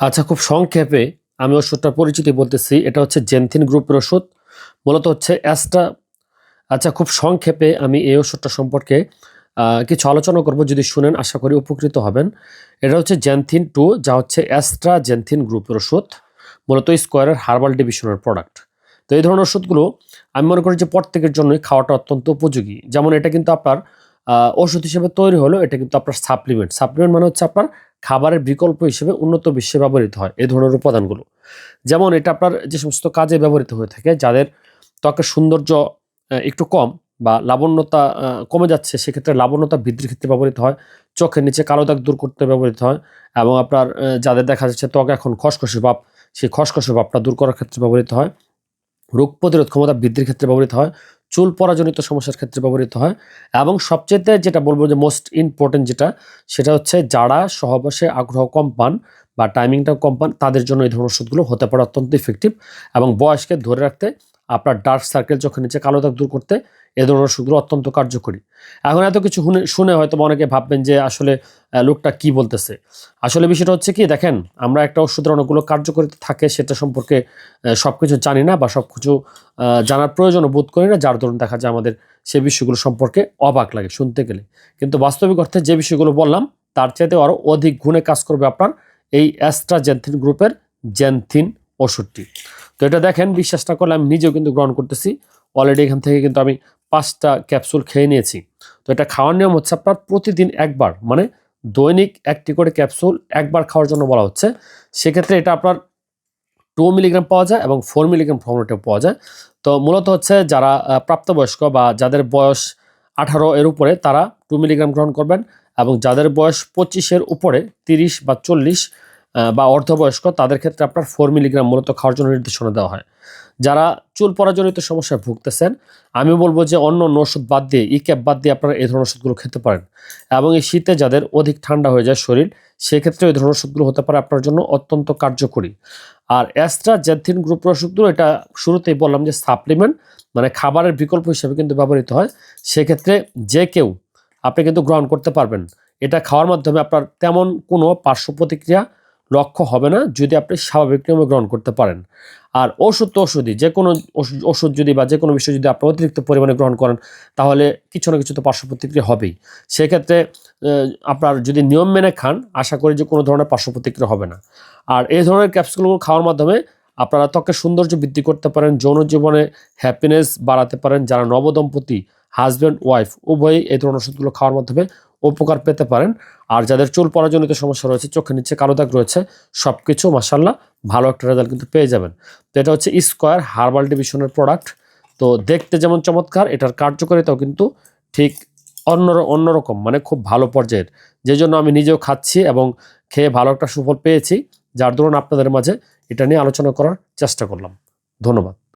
আচ্ছা খুব সংক্ষেপে আমি ওষুধটার পরিচিতি বলতেছি। এটা হচ্ছে জেনথিন গ্রুপের ওষুধ। মূলত হচ্ছে অ্যাস্ট্রা আচ্ছা খুব সংক্ষেপে আমি এই ওষুধটা সম্পর্কে কিছু আলোচনা করব যদি শুনেন, আশা করি উপকৃত হবেন। এটা হচ্ছে জেনথিন টু, যা হচ্ছে অ্যাস্ট্রা জেনথিন গ্রুপের ওষুধ। মূলত স্কোয়ারের হার্বাল ডিভিশনের প্রোডাক্ট। তো এই ধরনের ওষুধগুলো আমি মনে করি যে প্রত্যেকের জন্যই খাওয়াটা অত্যন্ত উপযোগী। যেমন এটা কিন্তু আপনার ওষুধ হিসেবে তৈরি হলো এটা কিন্তু আপনার সাপ্লিমেন্ট সাপ্লিমেন্ট মানে হচ্ছে আপনার খাবারের বিকল্প হিসেবে উন্নত বিশ্বে ব্যবহৃত হয় এই ধরনের উপাদানগুলো। যেমন এটা আপনার যে সমস্ত কাজে ব্যবহৃত হয়ে থাকে, যাদের ত্বকের সৌন্দর্য একটু কম বা লাবণ্যতা কমে যাচ্ছে, সেক্ষেত্রে লাবণ্যতা বৃদ্ধির ক্ষেত্রে ব্যবহৃত হয়। চোখের নিচে কালো দাগ দূর করতে ব্যবহৃত হয় এবং আপনার যাদের দেখা যাচ্ছে ত্বক এখন খসখসে ভাব, সেই খসখসে ভাবটা দূর করার ক্ষেত্রে ব্যবহৃত হয়। রোগ প্রতিরোধ ক্ষমতা বৃদ্ধির ক্ষেত্রে ব্যবহৃত হয়। চুল পরাজনিত সমস্যার ক্ষেত্রে ব্যবহৃত হয়। এবং সবচেয়েতে যেটা বলব যে মোস্ট ইম্পর্টেন্ট যেটা, সেটা হচ্ছে যারা সহবাসে আগ্রহ কম পান বা টাইমিংটাও কম পান, তাদের জন্য এই ধরনের ওষুধগুলো হতে পারে অত্যন্ত ইফেক্টিভ এবং বয়সকে ধরে রাখতে আপনার ডার্ক সার্কেল চোখের নিচে কালো দাগ দূর করতে এ ধরনের ওষুধগুলো অত্যন্ত কার্যকরী। এখন এত কিছু শুনে শুনে হয়তো অনেকে ভাববেন যে আসলে লোকটা কি বলতেছে? আসলে বিষয়টা হচ্ছে কি, দেখেন, আমরা একটা ওষুধের অনেকগুলো কার্যকরিতা থাকে সেটা সম্পর্কে সব কিছু জানি না বা সব কিছু জানার প্রয়োজনও বোধ করি না। যার ধরুন দেখা যায় আমাদের সে বিষয়গুলো সম্পর্কে অবাক লাগে শুনতে গেলে। কিন্তু বাস্তবিক অর্থে যে বিষয়গুলো বললাম, তার চাইতে আরও অধিক গুণে কাজ করবে আপনার এই অ্যাস্ট্রা জেনথিন গ্রুপের জেনথিন ওষুধটি। তো এটা দেখেন বিশ্বাস না করলে আমি নিজেও কিন্তু গ্রহণ করতেছি। অলরেডি এখান থেকে কিন্তু আমি পাঁচটা ক্যাপসুল খেয়ে নিয়েছি। তো এটা খাওয়ার নিয়ম হচ্ছে আপনার প্রতিদিন একবার মানে দৈনিক একটি করে ক্যাপসুল একবার খাওয়ার জন্য বলা হচ্ছে। সেক্ষেত্রে এটা আপনার টু মিলিগ্রাম পাওয়া যায় এবং ফোর মিলিগ্রাম ফর্মেটেও পাওয়া যায়। তো মূলত হচ্ছে যারা প্রাপ্তবয়স্ক বা যাদের বয়স আঠারো এর উপরে তারা টু মিলিগ্রাম গ্রহণ করবেন এবং যাদের বয়স পঁচিশের উপরে তিরিশ বা চল্লিশ বা অর্ধবয়স্ক, তাদের ক্ষেত্রে আপনার ফোর মিলিগ্রাম মূলত খাওয়ার জন্য নির্দেশনা দেওয়া হয়। যারা চুল পরাজনিত সমস্যায় ভুগতেছেন, আমি বলব যে অন্য অন্য ওষুধ বাদ দিয়ে ই ক্যাপ বাদ দিয়ে আপনারা এই ধরনের ওষুধগুলো খেতে পারেন। এবং এই শীতে যাদের অধিক ঠান্ডা হয়ে যায় শরীর সেক্ষেত্রে এই ধরনের ওষুধগুলো হতে পারে আপনার জন্য অত্যন্ত কার্যকরী। আর অ্যাস্ট্রা জেনথিন গ্রুপ ওষুধগুলো, এটা শুরুতেই বললাম যে সাপ্লিমেন্ট মানে খাবারের বিকল্প হিসেবে কিন্তু ব্যবহৃত হয়। সেক্ষেত্রে যে কেউ, আপনি কিন্তু গ্রহণ করতে পারবেন। এটা খাওয়ার মাধ্যমে আপনার তেমন কোনো পার্শ্ব প্রতিক্রিয়া লক্ষ্য হবে না যদি আপনি স্বাভাবিক নিয়মে গ্রহণ করতে পারেন। আর ওষুধ তো ওষুধই, যে কোনো ওষুধ- যদি বা যে কোনো বিষয় যদি আপনি অতিরিক্ত পরিমাণে গ্রহণ করেন, তাহলে কিছু না কিছু তো পার্শ্ব প্রতিক্রিয়া হবেই। সেক্ষেত্রে আপনার যদি নিয়ম মেনে খান, আশা করি যে কোনো ধরনের পার্শ্ব প্রতিক্রিয়া হবে না। আর এই ধরনের ক্যাপসুলগুলো খাওয়ার মাধ্যমে আপনারা ত্বকের সৌন্দর্য বৃদ্ধি করতে পারেন, যৌন জীবনে হ্যাপিনেস বাড়াতে পারেন। যারা নবদম্পতি হাজব্যান্ড ওয়াইফ উভয়ই এই ধরনের ওষুধগুলো খাওয়ার মাধ্যমে উপকার পেতে পারেন। আর যাদের চুল পরাজনিত সমস্যা রয়েছে, চোখের নিচে কালো দাগ রয়েছে সব কিছু মাসাল্লাহ ভালো একটা রেজাল্ট কিন্তু পেয়ে যাবেন। তো এটা হচ্ছে স্কোয়ার হার্বাল ডিভিশনের প্রোডাক্ট তো দেখতে যেমন চমৎকার, এটার কার্যকারিতাও কিন্তু ঠিক অন্য অন্যরকম মানে খুব ভালো পর্যায়ের। যে জন্য আমি নিজেও খাচ্ছি এবং খেয়ে ভালো একটা সুফল পেয়েছি। যার দরুন আপনাদের মাঝে এটা নিয়ে আলোচনা করার চেষ্টা করলাম। ধন্যবাদ।